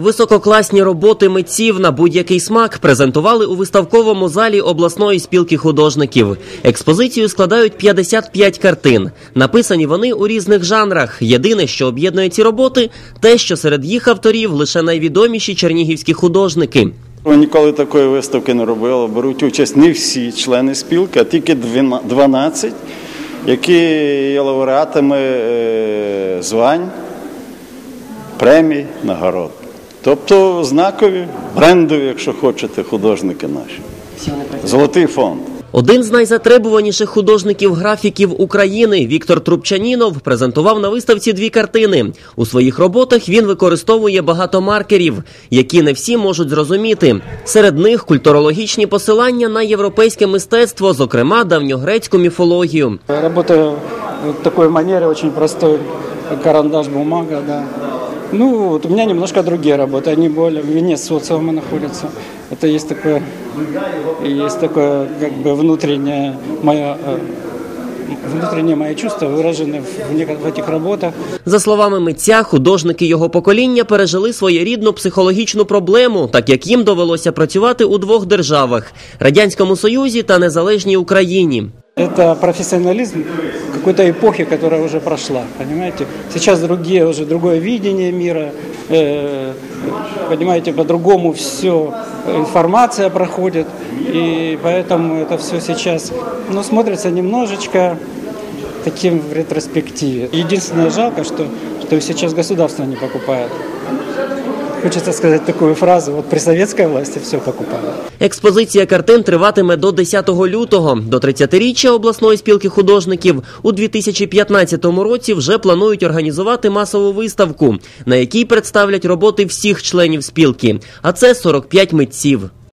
Висококласні роботи митців на будь-який смак презентували у виставковому залі обласної спілки художників. Експозицію складають 55 картин. Написані вони у різних жанрах. Єдине, що об'єднує ці роботи, те, що серед їх авторів лише найвідоміші чернігівські художники. Ніколи такої виставки не робили. Беруть участь не всі члени спілки, а тільки 12, які є лауреатами е, звань, премій, нагород. Тобто знакові, брендові, якщо хочете, художники наші. Золотий фонд. Один з найзатребуваніших художників-графіків України Віктор Трубчанінов презентував на виставці дві картини. У своїх роботах він використовує багато маркерів, які не всі можуть зрозуміти. Серед них культурологічні посилання на європейське мистецтво, зокрема давньогрецьку міфологію. Работаю в такой манере, очень простой, карандаш, бумага, да. Ну, вот у меня немножко другие работы, они более вне социума находятся. Это есть такое, есть такое как бы внутреннее мое, э, внутреннее мое чувство, выраженное в, неко- в этих работах. За словами митця, художники його покоління пережили своєрідну психологічну проблему, так як їм довелося працювати у двох державах радянському Союзі та незалежній Україні. Это профессионализм какой-то эпохи, которая уже прошла, понимаете? Сейчас другие, уже другое видение мира, э, понимаете, по-другому все, информация проходит, и поэтому это все сейчас, ну, смотрится немножечко таким в ретроспективе. Единственное жалко, что, что сейчас государство не покупает. Хочется сказати таку фразу, от при советской власті все покупали. Експозиція картин триватиме до 10 лютого. До 30-річчя обласної спілки художників у 2015 році вже планують організувати масову виставку, на якій представлять роботи всіх членів спілки, а це 45 митців.